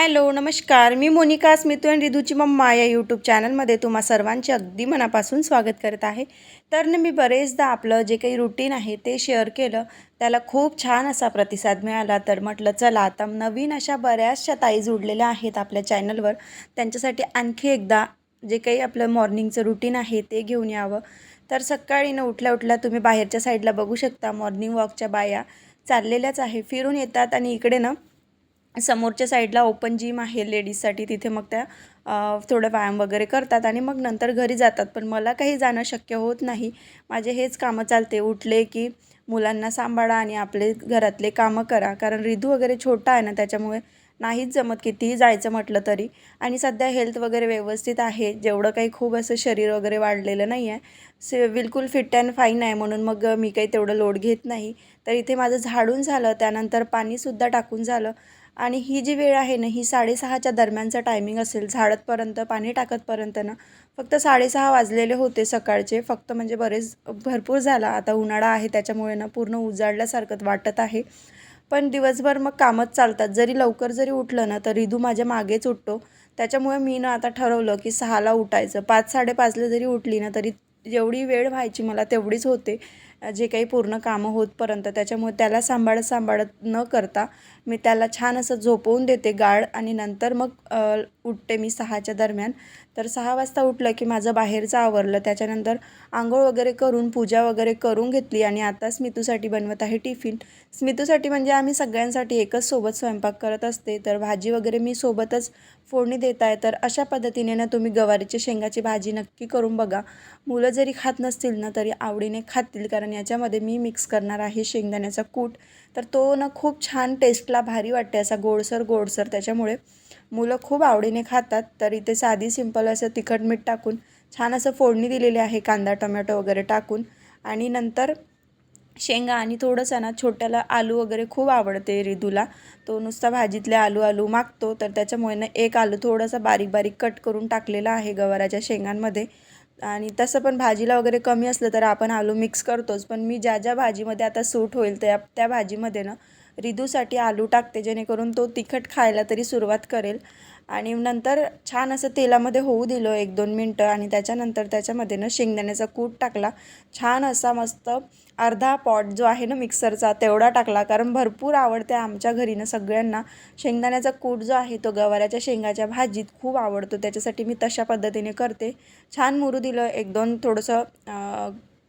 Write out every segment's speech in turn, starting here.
Hello नमस्कार. मी मोनिका स्मितू आणि रिधूची mamma या यूट्यूब चॅनलमध्ये तुम्हा सर्वांचे अगदी मनापासून स्वागत करत आहे. तर ना मी बरेचदा आपलं जे काही रुटीन आहे ते शेअर केलं त्याला खूप छान असा प्रतिसाद मिळाला. तर म्हटलं चला आता नवीन अशा बऱ्याचशा ताई जुडलेल्या आहेत आपल्या चॅनलवर त्यांच्यासाठी आणखी एकदा जे काही आपलं मॉर्निंगचं रुटीन आहे ते घेऊन यावं. तर सकाळी न उठल्या उठल्या तुम्ही बाहेरच्या साईडला बघू शकता. मॉर्निंग वॉकच्या बाया चाललेल्याच आहे. फिरून येतात आणि इकडे ना समोरच्या साईडला ओपन जिम आहे लेडीजसाठी. तिथे मग त्या थोडं व्यायाम वगैरे करतात आणि मग नंतर घरी जातात. पण मला काही जाणं शक्य होत नाही. माझे हेच कामं चालते. उठले की मुलांना सांभाळा आणि आपले घरातले कामं करा. कारण रिधू वगैरे छोटा आहे ना त्याच्यामुळे नाहीच जमत कितीही जायचं म्हटलं तरी. आणि सध्या हेल्थ वगैरे व्यवस्थित आहे. जेवढं काही खूप असं शरीर वगैरे वाढलेलं नाही आहे. से बिलकुल फिट अँड फाईन आहे. म्हणून मग मी काही तेवढं लोड घेत नाही. तर इथे माझं झाडून झालं. त्यानंतर पाणीसुद्धा टाकून झालं. आणि ही जी वेळ आहे ना ही साडेसहाच्या दरम्यानचं टायमिंग असेल झाडतपर्यंत पाणी टाकतपर्यंत ना फक्त साडेसहा वाजलेले होते सकाळचे. फक्त म्हणजे बरेच भरपूर झाला. आता उन्हाळा आहे त्याच्यामुळे ना पूर्ण उजाडल्यासारखं वाटत आहे. पण दिवसभर मग कामच चालतात. जरी लवकर जरी उठलं ना तर रिधू माझ्या मागेच उठतो. त्याच्यामुळे मी ना आता ठरवलं की सहाला उठायचं. पाच साडेपाचला जरी उठली ना तरी जेवढी वेळ व्हायची मला तेवढीच होते. जे काही पूर्ण कामं होतपर्यंत त्याच्यामुळे त्याला सांभाळत सांभाळत न करता मी त्याला छान असं झोपवून देते गाळ आणि नंतर मग उठते मी सहाच्या दरम्यान. तर सहा वाजता उठलं की माझं बाहेरचं आवरलं. त्याच्यानंतर आंघोळ वगैरे करून पूजा वगैरे करून घेतली आणि आता स्मितूसाठी बनवत आहे टिफिन. स्मितूसाठी म्हणजे आम्ही सगळ्यांसाठी एकच सोबत स्वयंपाक करत असते. तर भाजी वगैरे मी सोबतच फोडणी देत आहे. तर अशा पद्धतीने ना तुम्ही गवारीच्या शेंगाची भाजी नक्की करून बघा. मुलं जरी खात नसतील ना तरी आवडीने खातील. कारण याच्यामध्ये मी मिक्स करणार आहे शेंगदाण्याचा कूट. तर तो ना खूप छान टेस्टला भारी वाटते असा गोडसर गोडसर. त्याच्यामुळे मुलं खूप आवडीने खातात. तर इथे साधी सिंपल असं तिखट मीठ टाकून छान असं फोडणी दिलेली आहे कांदा टोमॅटो वगैरे टाकून. आणि नंतर शेंगा आणि थोडंसं ना छोट्याला आलू वगैरे खूप आवडते रिदूला. तो नुसता भाजीतले आलू आलू मागतो. तर त्याच्यामुळे ना एक आलू थोडासा बारीक बारीक कट करून टाकलेला आहे गवाराच्या शेंगांमध्ये. आणि तसं पण भाजीला वगैरे कमी असलं तर आपण आलू मिक्स करतोच. पण मी ज्या ज्या भाजीमध्ये आता सूट होईल त्या त्या भाजीमध्ये ना रिदूसाठी आलू टाकते जेणेकरून तो तिखट खायला तरी सुरुवात करेल. आणि नंतर छान असं तेलामध्ये होऊ दिलं एक दोन मिनटं आणि त्याच्यानंतर त्याच्यामध्ये ना शेंगदाण्याचा कूट टाकला. छान असा मस्त अर्धा पॉट जो आहे ना मिक्सरचा तेवढा टाकला. कारण भरपूर आवडते आमच्या घरी ना सगळ्यांना. शेंगदाण्याचा कूट जो आहे तो गवाऱ्याच्या शेंगाच्या भाजीत खूप आवडतो. त्याच्यासाठी मी तशा पद्धतीने करते. छान मुरू दिलं. एक दोन थोडंसं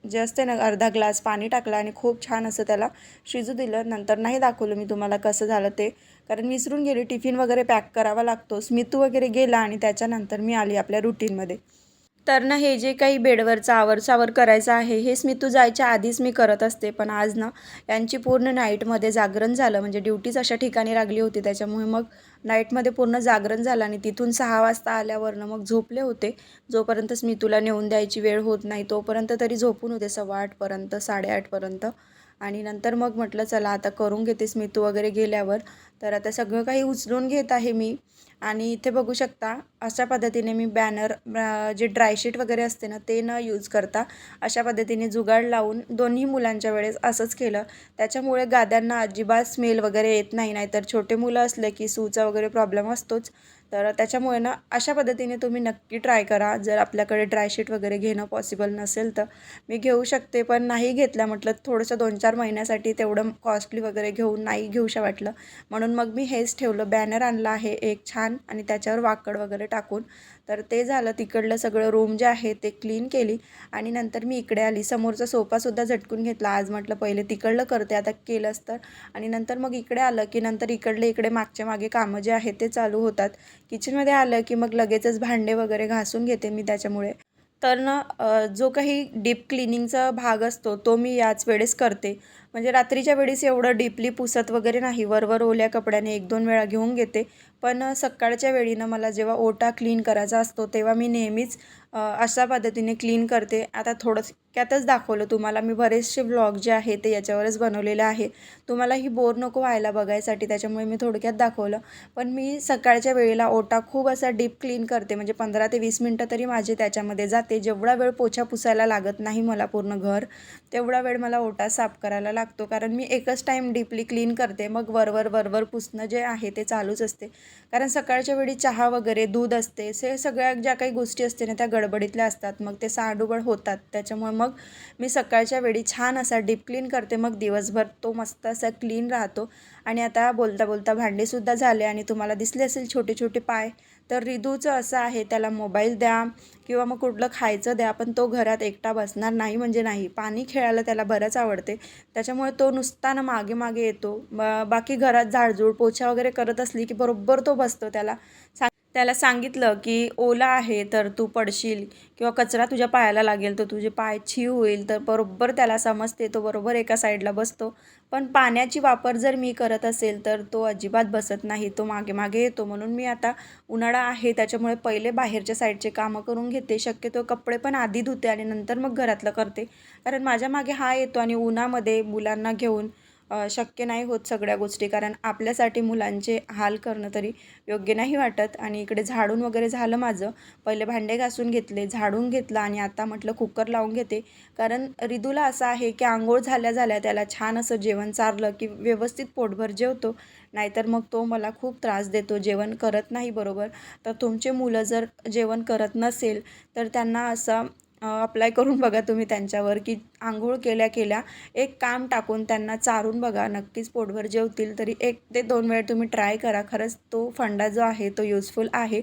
जे असते ना अर्धा ग्लास पाणी टाकलं आणि खूप छान असं त्याला शिजू दिलं. नंतर नाही दाखवलं मी तुम्हाला कसं झालं ते. कारण विसरून गेली टिफिन वगैरे पॅक करावा लागतो स्मितू वगैरे गेला आणि त्याच्यानंतर मी आली आपल्या रुटीनमध्ये तर ना हे जे काही बेडवरचा आवरसावर करायचं आहे हे तू जायच्या आधीच मी करत असते. पण आज ना यांची पूर्ण नाईटमध्ये जागरण झालं. म्हणजे ड्युटीच अशा ठिकाणी लागली होती. त्याच्यामुळे मग नाईटमध्ये पूर्ण जागरण झालं आणि तिथून सहा वाजता आल्यावरनं मग झोपले होते. जोपर्यंत तुला नेऊन द्यायची वेळ होत नाही तोपर्यंत तरी झोपून होते. सव्वा आठपर्यंत साडेआठपर्यंत. आणि नंतर मग म्हटलं चला आता करून घेतेस मी तू वगैरे गेल्यावर. तर आता सगळं काही उचलून घेत आहे मी. आणि इथे बघू शकता अशा पद्धतीने मी बॅनर जे ड्रायशीट वगैरे असते ना ते न यूज करता अशा पद्धतीने जुगाड लावून दोन्ही मुलांच्या वेळेस असंच केलं. त्याच्यामुळे गाद्यांना अजिबात स्मेल वगैरे येत नाही नाहीतर छोटे मुलं असले की सूचा वगैरे प्रॉब्लेम असतोच. तर त्याच्यामुळे ना अशा पद्धतीने तुम्ही नक्की ट्राय करा. जर आपल्याकडे ड्रायशीट वगैरे घेणं पॉसिबल नसेल तर मी घेऊ शकते पण नाही घेतलं म्हटलं थोडंसं दोन चार महिन्यासाठी तेवढं कॉस्टली वगैरे घेऊन नाही घेऊशा वाटलं. म्हणून मग मी हेच ठेवलं. बॅनर आणला आहे एक छान आणि त्याच्यावर वाकड वगैरे टाकून. तर ते झालं. तिकडलं सगळं रूम जे आहे ते क्लीन केली आणि नंतर मी इकडे आली. समोरचा सोफासुद्धा झटकून घेतला. आज म्हटलं पहिले तिकडलं करते आता केलंच तर. आणि नंतर मग इकडे आलं की नंतर इकडले इकडे मागच्या मागे कामं जे आहेत ते चालू होतात. किचनमध्ये आलं की मग लगेचच भांडे वगैरे घासून घेते मी त्याच्यामुळे. तर ना जो काही डीप क्लिनिंगचा भाग असतो तो मी याच वेळेस करते. म्हणजे रात्रीच्या वेळेस एवढं डीपली पुसत वगैरे नाही. वरवर ओल्या कपड्याने एक दोन वेळा घेऊन घेते. पण सकाळच्या वेळीनं मला जेव्हा ओटा क्लीन करायचा असतो तेव्हा मी नेहमीच अशा पद्धतीने क्लीन करते. आता थोडक्यातच दाखवलं तुम्हाला मी बरेचसे ब्लॉग जे आहे ते याच्यावरच बनवलेले आहे. तुम्हालाही बोर नको व्हायला बघायसाठी त्याच्यामुळे मी थोडक्यात दाखवलं. पण मी सकाळच्या वेळेला ओटा खूप असा डीप क्लीन करते म्हणजे पंधरा ते वीस मिनटं तरी माझे त्याच्यामध्ये जाते. जेवढा वेळ पोछा पुसायला लागत नाही मला पूर्ण घर तेवढा वेळ मला ओटा साफ करायला लागतो. कारण मी एकच टाईम डीपली क्लीन करते. मग वरवर वरवर पुसणं जे आहे ते चालूच असते. कारण सकाळच्या वेळी चहा वगैरे दूध असते. हे सगळ्या ज्या काही गोष्टी असते ना त्या गडबडीतल्या असतात. मग ते सांडूबड होतात. त्याच्यामुळे मग मी सकाळच्या वेळी छान असा डीप क्लीन करते. मग दिवसभर तो मस्त असा क्लीन राहतो. आणि आता बोलता बोलता भांडेसुद्धा झाले आणि तुम्हाला दिसले असेल छोटे छोटे पाय. तर रिदूचं असं आहे त्याला मोबाईल द्या किंवा मग कुठलं खायचं द्या पण तो घरात एकटा बसणार नाही म्हणजे नाही. पाणी खेळायला त्याला बरंच आवडते. त्याच्यामुळे तो नुसता ना मागे मागे येतो. बाकी घरात झाडझूड पोछा वगैरे करत असली की बरोबर तो बसतो त्याला. सांग त्याला सांगितलं की ओला आहे तर तू पडशील किंवा कचरा तुझ्या पायाला लागेल तर तुझे पाय छी होईल. तर बरोबर त्याला समजते तो बरोबर एका साईडला बसतो. पण पाण्याची वापर जर मी करत असेल तर तो अजिबात बसत नाही. तो मागे मागे येतो. म्हणून मी आता उन्हाळा आहे त्याच्यामुळे पहिले बाहेरच्या साईडचे कामं करून घेते. शक्यतो कपडे पण आधी धुते आणि नंतर मग घरातलं करते. कारण माझ्या मागे हा येतो आणि उन्हामध्ये मुलांना घेऊन शक्य नाही होत सगळ्या गोष्टी कारण आपल्यासाठी मुलांचे हाल करणं तरी योग्य नाही वाटत. आणि इकडे झाडून वगैरे झालं माझं. पहिले भांडे घासून घेतले झाडून घेतलं आणि आता म्हटलं कुकर लावून घेते. कारण रिदूला असं आहे की आंघोळ झाल्या झाल्या त्याला छान असं जेवण चारलं की व्यवस्थित पोटभर जेवतो. नाहीतर मग तो मला खूप त्रास देतो. जेवण करत नाही बरोबर. तर तुमचे मुलं जर जेवण करत नसेल तर त्यांना असं अप्लाय करून बघा तुम्ही त्यांच्यावर की आंघोळ केल्या केल्या एक काम टाकून त्यांना चारून बघा. नक्कीच पोटभर जेवतील तरी एक ते दोन वेळ तुम्ही ट्राय करा. खरंच तो फंडा जो आहे तो युजफुल आहे.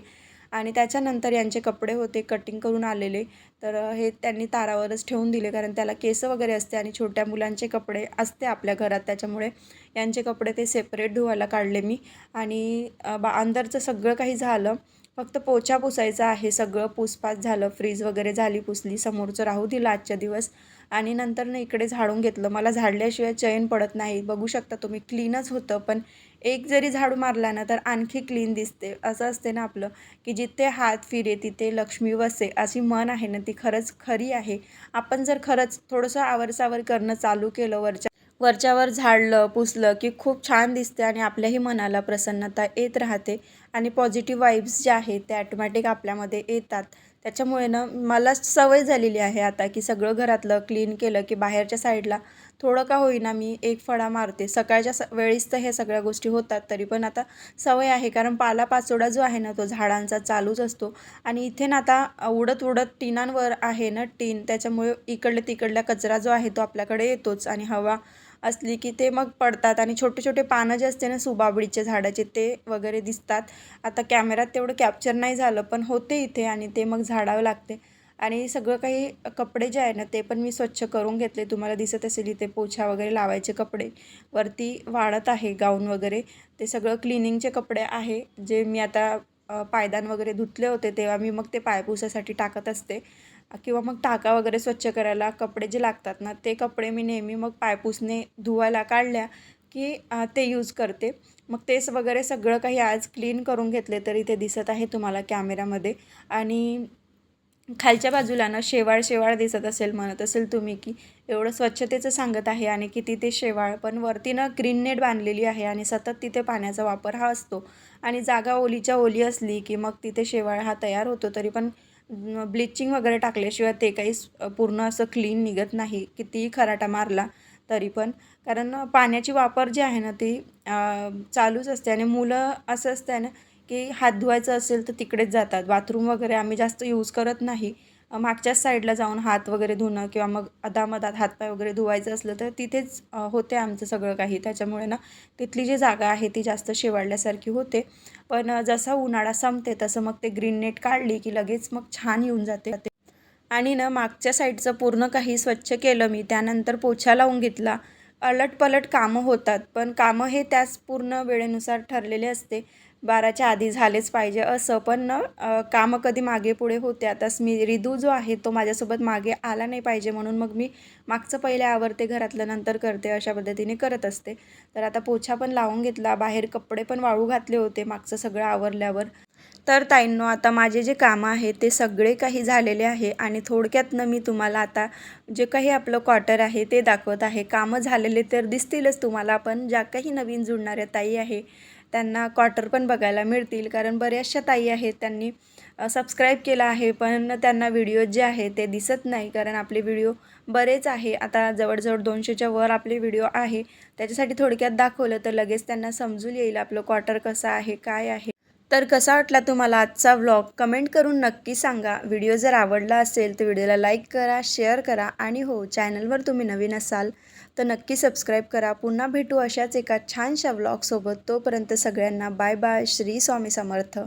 आणि त्याच्यानंतर यांचे कपडे होते कटिंग करून आलेले. तर हे त्यांनी तारावरच ठेवून दिले कारण त्याला केस वगैरे असते आणि छोट्या मुलांचे कपडे असते आपल्या घरात. त्याच्यामुळे यांचे कपडे ते सेपरेट धुवायला काढले मी. आणि बा अंदरचं सगळं काही झालं. फक्त पोछा पुसायचा आहे. सगळं पुसपास झालं. फ्रीज वगैरे झाली पुसली. समोरचं राहू दिलं आजच्या दिवस. आणि नंतर ना इकडे झाडून घेतलं. मला झाडल्याशिवाय चैन पडत नाही. बघू शकता तुम्ही क्लीनच होतं. पण एक जरी झाडू मारला ना तर आणखी क्लीन दिसते. असं असते ना आपलं की जिथे हात फिरे तिथे लक्ष्मी वसे. अशी मन आहे ना ती खरंच खरी आहे. आपण जर खरंच थोडंसं आवरसावर करणं चालू केलं वरच्या वरच्यावर झाडलं पुसलं की खूप छान दिसते आणि आपल्याही मनाला प्रसन्नता येत राहते आणि पॉझिटिव्ह वाईब्स जे आहेत ते ॲटोमॅटिक आपल्यामध्ये येतात. त्याच्यामुळे ना मला सवय झालेली आहे आता की सगळं घरातलं क्लीन केलं की बाहेरच्या साईडला थोडं का होईना मी एक फळा मारते. सकाळच्या स वेळीच तर हे सगळ्या गोष्टी होतात तरी पण आता सवय आहे कारण पालापाचोळा जो आहे ना तो झाडांचा चालूच असतो आणि इथे ना आता उडत उडत टिनांवर आहे ना टीन. त्याच्यामुळे इकडल्या तिकडल्या कचरा जो आहे तो आपल्याकडे येतोच आणि हवा असली की ते मग पडतात आणि छोटे छोटे पानं जे असते ना सुबाबडीचे झाडाचे ते वगैरे दिसतात. आता कॅमेऱ्यात तेवढं कॅप्चर नाही झालं पण होते इथे आणि ते मग झाडावं लागते. आणि सगळं काही कपडे जे आहे ना ते पण मी स्वच्छ करून घेतले. तुम्हाला दिसत असेल इथे पोछा वगैरे लावायचे कपडे. वरती वाढत आहे गाऊन वगैरे. ते सगळं क्लिनिंगचे कपडे आहे. जे मी आता पायदान वगैरे धुतले होते तेव्हा मी मग ते पायपुसासाठी टाकत असते. किंवा मग टाका वगैरे स्वच्छ करायला कपडे जे लागतात ना ते कपडे मी नेहमी मग पायपुसने धुवायला काढल्या की ते यूज करते. मग तेच वगैरे सगळं काही आज क्लीन करून घेतले तरी ते दिसत आहे तुम्हाला कॅमेऱ्यामध्ये आणि खालच्या बाजूला ना शेवाळ शेवाळ दिसत असेल म्हणत असेल तुम्ही की एवढं स्वच्छतेचं सांगत आहे आणि किती ते शेवाळ पण वरती ना ग्रीन नेट बांधलेली आहे आणि सतत तिथे पाण्याचा वापर हा असतो. आणि जागा ओलीच्या ओली असली की मग तिथे शेवाळ हा तयार होतो तरी पण ब्लिचिंग वगैरे टाकल्याशिवाय ते काही पूर्ण असं क्लीन निघत नाही. कितीही खराटा मारला तरी पण. कारण पाण्याची वापर जी आहे ना ती चालूच असते. आणि मुलं असं असतं ना की हात धुवायचं असेल तर तिकडेच जातात. बाथरूम वगैरे आम्ही जास्त यूज करत नाही. मागच्याच साईडला जाऊन हात वगैरे धुणं किंवा मग अदामदात हातपाय वगैरे धुवायचं असलं तर तिथेच होते आमचं सगळं काही. त्याच्यामुळे ना तिथली जी जागा आहे ती जास्त शेवाळल्यासारखी होते. पण जसा उन्हाळा संपते तसं मग ते ग्रीन नेट काढली की लगेच मग छान येऊन जाते. आणि ना मागच्या साईडचं पूर्ण काही स्वच्छ केलं मी त्यानंतर पोछा लावून घेतला. अलटपलट कामं होतात पण कामं हे त्याच पूर्ण वेळेनुसार ठरलेले असते. बाराच्या आधी झालेच पाहिजे असं. पण ना कामं कधी मागे पुढे होते आता मी रिदू जो आहे तो माझ्यासोबत मागे आला नाही पाहिजे म्हणून मग मी मागचं पहिले आवरते घरातलं नंतर करते अशा पद्धतीने करत असते. तर आता पोछा पण लावून घेतला बाहेर कपडे पण वाळू घातले होते मागचं सगळं आवरल्यावर. तर ताईंनो आता माझे जे कामं आहे ते सगळे काही झालेले आहे आणि थोडक्यातनं मी तुम्हाला आता जे काही आपलं क्वार्टर आहे ते दाखवत आहे. कामं झालेले तर दिसतीलच तुम्हाला पण ज्या काही नवीन जुळणाऱ्या ताई आहे त्यांना क्वार्टर पण बघायला मिळतील. कारण बऱ्याचशा ताई आहेत त्यांनी सबस्क्राईब केलं आहे पण त्यांना व्हिडिओ जे आहे ते दिसत नाही. कारण आपले व्हिडिओ बरेच आहे. आता जवळजवळ दोनशेच्या वर आपले व्हिडिओ आहे. त्याच्यासाठी थोडक्यात दाखवलं तर लगेच त्यांना समजून येईल आपलं क्वार्टर कसं आहे काय आहे. तर कसा वाटला तुम्हाला आजचा व्लॉग कमेंट करून नक्की सांगा. व्हिडिओ जर आवडला असेल तर व्हिडिओला लाईक करा शेअर करा. आणि हो चॅनलवर तुम्ही नवीन असाल तर नक्की सबस्क्राईब करा. पुन्हा भेटू अशाच एका छानशा व्लॉगसोबत तोपर्यंत सगळ्यांना बाय बाय श्री स्वामी समर्थ.